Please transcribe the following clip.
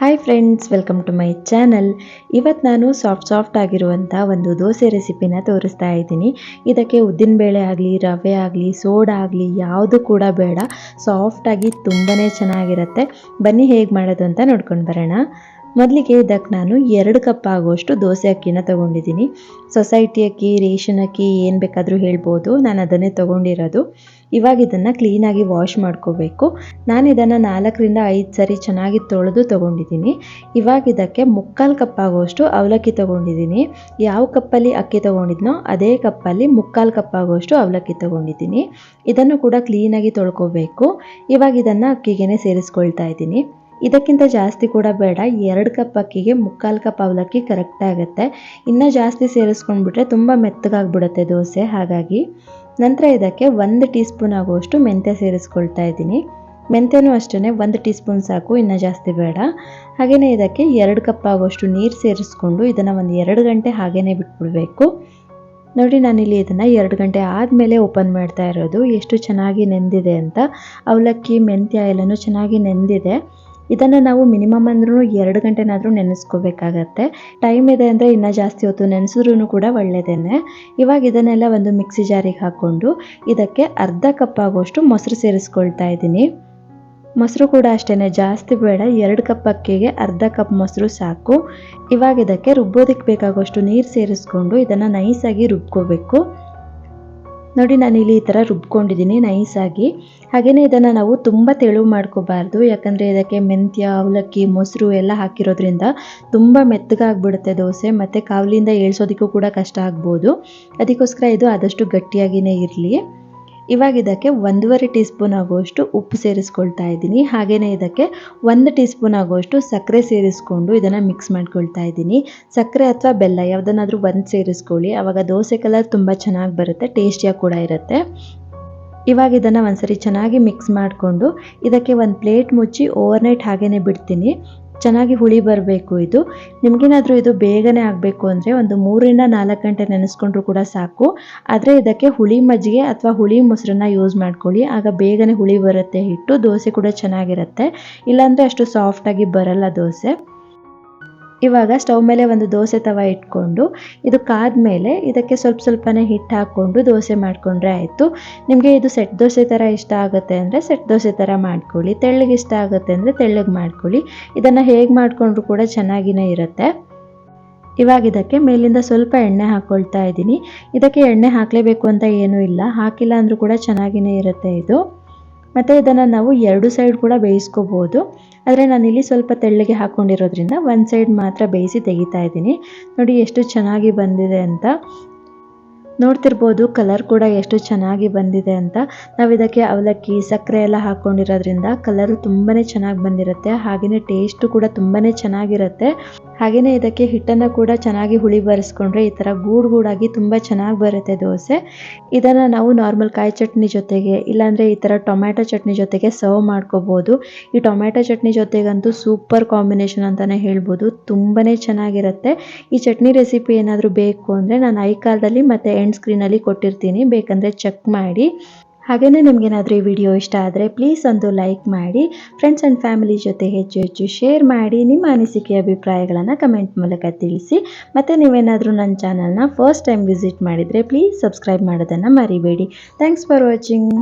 Hi friends welcome to my channel ಇವತ್ತು ನಾನು soft soft ಆಗಿರುವಂಥ ಒಂದು ದೋಸೆ ರೆಸಿಪಿನ ತೋರಿಸ್ತಾ ಇದ್ದೀನಿ. ಇದಕ್ಕೆ ಉದ್ದಿನಬೇಳೆ ಆಗಲಿ, ರವೆ ಆಗಲಿ, ಸೋಡಾ ಆಗಲಿ ಯಾವುದು ಕೂಡ ಬೇಡ. ಸಾಫ್ಟಾಗಿ ತುಂಬಾ ಚೆನ್ನಾಗಿರುತ್ತೆ. ಬನ್ನಿ ಹೇಗೆ ಮಾಡೋದು ಅಂತ ನೋಡ್ಕೊಂಡು ಬರೋಣ. ಮೊದಲಿಗೆ ಇದಕ್ಕೆ ನಾನು ಎರಡು ಕಪ್ ಆಗುವಷ್ಟು ದೋಸೆ ಅಕ್ಕಿನ ತೊಗೊಂಡಿದ್ದೀನಿ. ಸೊಸೈಟಿ ಅಕ್ಕಿ, ರೇಷನ್ ಅಕ್ಕಿ ಏನು ಬೇಕಾದರೂ ಹೇಳ್ಬೋದು. ನಾನು ಅದನ್ನೇ ತೊಗೊಂಡಿರೋದು. ಇವಾಗ ಇದನ್ನು ಕ್ಲೀನಾಗಿ ವಾಶ್ ಮಾಡ್ಕೋಬೇಕು. ನಾನು ಇದನ್ನು ನಾಲ್ಕರಿಂದ ಐದು ಸರಿ ಚೆನ್ನಾಗಿ ತೊಳೆದು ತೊಗೊಂಡಿದ್ದೀನಿ. ಇವಾಗ ಇದಕ್ಕೆ ಮುಕ್ಕಾಲು ಕಪ್ ಆಗುವಷ್ಟು ಅವಲಕ್ಕಿ ತೊಗೊಂಡಿದ್ದೀನಿ. ಯಾವ ಕಪ್ಪಲ್ಲಿ ಅಕ್ಕಿ ತೊಗೊಂಡಿದ್ನೋ ಅದೇ ಕಪ್ಪಲ್ಲಿ ಮುಕ್ಕಾಲು ಕಪ್ ಆಗುವಷ್ಟು ಅವಲಕ್ಕಿ ತೊಗೊಂಡಿದ್ದೀನಿ. ಇದನ್ನು ಕೂಡ ಕ್ಲೀನಾಗಿ ತೊಳ್ಕೊಬೇಕು. ಇವಾಗ ಇದನ್ನು ಅಕ್ಕಿಗೆ ಸೇರಿಸ್ಕೊಳ್ತಾ ಇದ್ದೀನಿ. ಇದಕ್ಕಿಂತ ಜಾಸ್ತಿ ಕೂಡ ಬೇಡ. ಎರಡು ಕಪ್ ಅಕ್ಕಿಗೆ ಮುಕ್ಕಾಲು ಕಪ್ ಅವಲಕ್ಕಿ ಕರೆಕ್ಟ್ ಆಗುತ್ತೆ. ಇನ್ನೂ ಜಾಸ್ತಿ ಸೇರಿಸ್ಕೊಂಡ್ಬಿಟ್ರೆ ತುಂಬ ಮೆತ್ತಗಾಗ್ಬಿಡುತ್ತೆ ದೋಸೆ. ಹಾಗಾಗಿ ನಂತರ ಇದಕ್ಕೆ ಒಂದು ಟೀ ಸ್ಪೂನ್ ಆಗುವಷ್ಟು ಮೆಂತ್ಯ ಸೇರಿಸ್ಕೊಳ್ತಾ ಇದ್ದೀನಿ. ಮೆಂತ್ಯನೂ ಅಷ್ಟೇ ಒಂದು ಟೀ ಸ್ಪೂನ್ ಸಾಕು, ಇನ್ನೂ ಜಾಸ್ತಿ ಬೇಡ. ಹಾಗೆಯೇ ಇದಕ್ಕೆ ಎರಡು ಕಪ್ ಆಗುವಷ್ಟು ನೀರು ಸೇರಿಸ್ಕೊಂಡು ಇದನ್ನು ಒಂದು ಎರಡು ಗಂಟೆ ಹಾಗೇ ಬಿಟ್ಬಿಡಬೇಕು. ನೋಡಿ, ನಾನಿಲ್ಲಿ ಇದನ್ನು ಎರಡು ಗಂಟೆ ಆದಮೇಲೆ ಓಪನ್ ಮಾಡ್ತಾ ಇರೋದು. ಎಷ್ಟು ಚೆನ್ನಾಗಿ ನೆಂದಿದೆ ಅಂತ. ಅವಲಕ್ಕಿ, ಮೆಂತ್ಯ ಎಲ್ಲನೂ ಚೆನ್ನಾಗಿ ನೆಂದಿದೆ. ಇದನ್ನು ನಾವು ಮಿನಿಮಮ್ ಅಂದ್ರೂ ಎರಡು ಗಂಟೆನಾದರೂ ನೆನೆಸ್ಕೋಬೇಕಾಗತ್ತೆ. ಟೈಮ್ ಇದೆ ಅಂದರೆ ಇನ್ನೂ ಜಾಸ್ತಿ ಹೊತ್ತು ನೆನೆಸಿದ್ರೂ ಕೂಡ ಒಳ್ಳೆಯದೇನೆ ಇವಾಗ ಇದನ್ನೆಲ್ಲ ಒಂದು ಮಿಕ್ಸಿ ಜಾರಿಗೆ ಹಾಕ್ಕೊಂಡು ಇದಕ್ಕೆ ಅರ್ಧ ಕಪ್ ಆಗುವಷ್ಟು ಮೊಸರು ಸೇರಿಸ್ಕೊಳ್ತಾ ಇದ್ದೀನಿ. ಮೊಸರು ಕೂಡ ಅಷ್ಟೇ ಜಾಸ್ತಿ ಬೇಡ. ಎರಡು ಕಪ್ ಅಕ್ಕಿಗೆ ಅರ್ಧ ಕಪ್ ಮೊಸರು ಸಾಕು. ಇವಾಗ ಇದಕ್ಕೆ ರುಬ್ಬೋದಕ್ಕೆ ಬೇಕಾಗುವಷ್ಟು ನೀರು ಸೇರಿಸ್ಕೊಂಡು ಇದನ್ನು ನೈಸಾಗಿ ರುಬ್ಕೋಬೇಕು. ನೋಡಿ, ನಾನು ಇಲ್ಲಿ ಈ ಥರ ರುಬ್ಕೊಂಡಿದ್ದೀನಿ ನೈಸಾಗಿ ಹಾಗೆಯೇ ಇದನ್ನು ನಾವು ತುಂಬ ತೆಳು ಮಾಡ್ಕೋಬಾರ್ದು. ಯಾಕಂದರೆ ಇದಕ್ಕೆ ಮೆಂತ್ಯ, ಅವಲಕ್ಕಿ, ಮೊಸರು ಎಲ್ಲ ಹಾಕಿರೋದ್ರಿಂದ ತುಂಬ ಮೆತ್ತಗಾಗ್ಬಿಡುತ್ತೆ ದೋಸೆ, ಮತ್ತು ಕಾವಲಿಂದ ಏಳ್ಸೋದಕ್ಕೂ ಕೂಡ ಕಷ್ಟ ಆಗ್ಬೋದು. ಅದಕ್ಕೋಸ್ಕರ ಇದು ಆದಷ್ಟು ಗಟ್ಟಿಯಾಗಿಯೇ ಇರಲಿ. ಇವಾಗ ಇದಕ್ಕೆ ಒಂದೂವರೆ ಟೀ ಸ್ಪೂನ್ ಆಗುವಷ್ಟು ಉಪ್ಪು ಸೇರಿಸ್ಕೊಳ್ತಾ ಇದ್ದೀನಿ. ಹಾಗೆಯೇ ಇದಕ್ಕೆ ಒಂದು ಟೀ ಸ್ಪೂನ್ ಆಗುವಷ್ಟು ಸಕ್ಕರೆ ಸೇರಿಸ್ಕೊಂಡು ಇದನ್ನು ಮಿಕ್ಸ್ ಮಾಡ್ಕೊಳ್ತಾ ಇದ್ದೀನಿ. ಸಕ್ಕರೆ ಅಥವಾ ಬೆಲ್ಲ ಯಾವುದನ್ನಾದರೂ ಒಂದು ಸೇರಿಸ್ಕೊಳ್ಳಿ. ಆವಾಗ ದೋಸೆ ಕಲರ್ ತುಂಬ ಚೆನ್ನಾಗಿ ಬರುತ್ತೆ ಟೇಸ್ಟಿಯಾಗಿ ಕೂಡ ಇರುತ್ತೆ. ಇವಾಗ ಇದನ್ನು ಒಂದ್ಸರಿ ಚೆನ್ನಾಗಿ ಮಿಕ್ಸ್ ಮಾಡಿಕೊಂಡು ಇದಕ್ಕೆ ಒಂದು ಪ್ಲೇಟ್ ಮುಚ್ಚಿ ಓವರ್ನೈಟ್ ಹಾಗೇ ಬಿಡ್ತೀನಿ. ಚೆನ್ನಾಗಿ ಹುಳಿ ಬರಬೇಕು ಇದು. ನಿಮಗೇನಾದರೂ ಇದು ಬೇಗನೆ ಆಗಬೇಕು ಅಂದರೆ ಒಂದು ಮೂರರಿಂದ ನಾಲ್ಕು ಗಂಟೆ ನೆನೆಸ್ಕೊಂಡ್ರು ಕೂಡ ಸಾಕು. ಆದರೆ ಇದಕ್ಕೆ ಹುಳಿ ಮಜ್ಜಿಗೆ ಅಥವಾ ಹುಳಿ ಮೊಸರನ್ನ ಯೂಸ್ ಮಾಡ್ಕೊಳ್ಳಿ. ಆಗ ಬೇಗನೆ ಹುಳಿ ಬರುತ್ತೆ ಹಿಟ್ಟು, ದೋಸೆ ಕೂಡ ಚೆನ್ನಾಗಿರುತ್ತೆ. ಇಲ್ಲಾಂದರೆ ಅಷ್ಟು ಸಾಫ್ಟಾಗಿ ಬರಲ್ಲ ದೋಸೆ. ಇವಾಗ ಸ್ಟವ್ ಮೇಲೆ ಒಂದು ದೋಸೆ ತವ ಇಟ್ಕೊಂಡು, ಇದು ಕಾದ್ಮೇಲೆ ಇದಕ್ಕೆ ಸ್ವಲ್ಪ ಸ್ವಲ್ಪನೇ ಹಿಟ್ಟು ಹಾಕ್ಕೊಂಡು ದೋಸೆ ಮಾಡಿಕೊಂಡ್ರೆ ಆಯಿತು. ನಿಮಗೆ ಇದು ಸೆಟ್ ದೋಸೆ ಥರ ಇಷ್ಟ ಆಗುತ್ತೆ ಅಂದರೆ ಸೆಟ್ ದೋಸೆ ಥರ ಮಾಡ್ಕೊಳ್ಳಿ. ತೆಳ್ಳಗೆ ಇಷ್ಟ ಆಗುತ್ತೆ ಅಂದರೆ ತೆಳ್ಳಗೆ ಮಾಡ್ಕೊಳ್ಳಿ. ಇದನ್ನು ಹೇಗೆ ಮಾಡಿಕೊಂಡ್ರು ಕೂಡ ಚೆನ್ನಾಗಿನೇ ಇರುತ್ತೆ. ಇವಾಗ ಇದಕ್ಕೆ ಮೇಲಿಂದ ಸ್ವಲ್ಪ ಎಣ್ಣೆ ಹಾಕ್ಕೊಳ್ತಾ ಇದ್ದೀನಿ. ಇದಕ್ಕೆ ಎಣ್ಣೆ ಹಾಕಲೇಬೇಕು ಅಂತ ಏನೂ ಇಲ್ಲ. ಹಾಕಿಲ್ಲ ಅಂದರೂ ಕೂಡ ಚೆನ್ನಾಗಿನೇ ಇರುತ್ತೆ ಇದು. ಮತ್ತು ಇದನ್ನು ನಾವು ಎರಡು ಸೈಡ್ ಕೂಡ ಬೇಯಿಸ್ಕೋಬೋದು. ಆದರೆ ನಾನಿಲ್ಲಿ ಸ್ವಲ್ಪ ತೆಳ್ಳಗೆ ಹಾಕ್ಕೊಂಡಿರೋದ್ರಿಂದ ಒಂದು ಸೈಡ್ ಮಾತ್ರ ಬೇಯಿಸಿ ತೆಗಿತಾ ಇದ್ದೀನಿ. ನೋಡಿ ಎಷ್ಟು ಚೆನ್ನಾಗಿ ಬಂದಿದೆ ಅಂತ. ನೋಡ್ತಿರ್ಬೋದು ಕಲರ್ ಕೂಡ ಎಷ್ಟು ಚೆನ್ನಾಗಿ ಬಂದಿದೆ ಅಂತ. ನಾವು ಇದಕ್ಕೆ ಅವಲಕ್ಕಿ, ಸಕ್ಕರೆ ಎಲ್ಲ ಹಾಕ್ಕೊಂಡಿರೋದ್ರಿಂದ ಕಲರು ತುಂಬಾ ಚೆನ್ನಾಗಿ ಬಂದಿರುತ್ತೆ. ಹಾಗೆಯೇ ಟೇಸ್ಟು ಕೂಡ ತುಂಬಾ ಚೆನ್ನಾಗಿರುತ್ತೆ. ಹಾಗೆಯೇ ಇದಕ್ಕೆ ಹಿಟ್ಟನ್ನು ಕೂಡ ಚೆನ್ನಾಗಿ ಹುಳಿ ಬರೆಸ್ಕೊಂಡ್ರೆ ಈ ಥರ ಗೂಡು ಗೂಡಾಗಿ ತುಂಬ ಚೆನ್ನಾಗಿ ಬರುತ್ತೆ ದೋಸೆ. ಇದನ್ನು ನಾವು ನಾರ್ಮಲ್ ಕಾಯಿ ಚಟ್ನಿ ಜೊತೆಗೆ, ಇಲ್ಲಾಂದರೆ ಈ ಥರ ಟೊಮ್ಯಾಟೊ ಚಟ್ನಿ ಜೊತೆಗೆ ಸರ್ವ್ ಮಾಡ್ಕೋಬೋದು. ಈ ಟೊಮ್ಯಾಟೊ ಚಟ್ನಿ ಜೊತೆಗಂತೂ ಸೂಪರ್ ಕಾಂಬಿನೇಷನ್ ಅಂತಲೇ ಹೇಳ್ಬೋದು. ತುಂಬಾ ಚೆನ್ನಾಗಿರುತ್ತೆ. ಈ ಚಟ್ನಿ ರೆಸಿಪಿ ಏನಾದರೂ ಬೇಕು ಅಂದರೆ ನಾನು ಐ ಕಾಲದಲ್ಲಿ ಮತ್ತು ಎಂಡ್ ಸ್ಕ್ರೀನಲ್ಲಿ ಕೊಟ್ಟಿರ್ತೀನಿ. ಬೇಕಂದರೆ ಚೆಕ್ ಮಾಡಿ. ಹಾಗೆಯೇ ನಿಮಗೇನಾದರೂ ಈ ವಿಡಿಯೋ ಇಷ್ಟ ಆದರೆ ಪ್ಲೀಸ್ ಒಂದು ಲೈಕ್ ಮಾಡಿ ಫ್ರೆಂಡ್ಸ್ ಆ್ಯಂಡ್ ಫ್ಯಾಮಿಲಿ ಜೊತೆ ಹೆಚ್ಚು ಹೆಚ್ಚು ಶೇರ್ ಮಾಡಿ, ನಿಮ್ಮ ಅನಿಸಿಕೆ, ಅಭಿಪ್ರಾಯಗಳನ್ನು ಕಮೆಂಟ್ ಮೂಲಕ ತಿಳಿಸಿ. ಮತ್ತು ನೀವೇನಾದರೂ ನನ್ನ ಚಾನಲ್ನ ಫಸ್ಟ್ ಟೈಮ್ ವಿಸಿಟ್ ಮಾಡಿದರೆ ಪ್ಲೀಸ್ ಸಬ್ಸ್ಕ್ರೈಬ್ ಮಾಡೋದನ್ನು ಮರಿಬೇಡಿ. Thanks for watching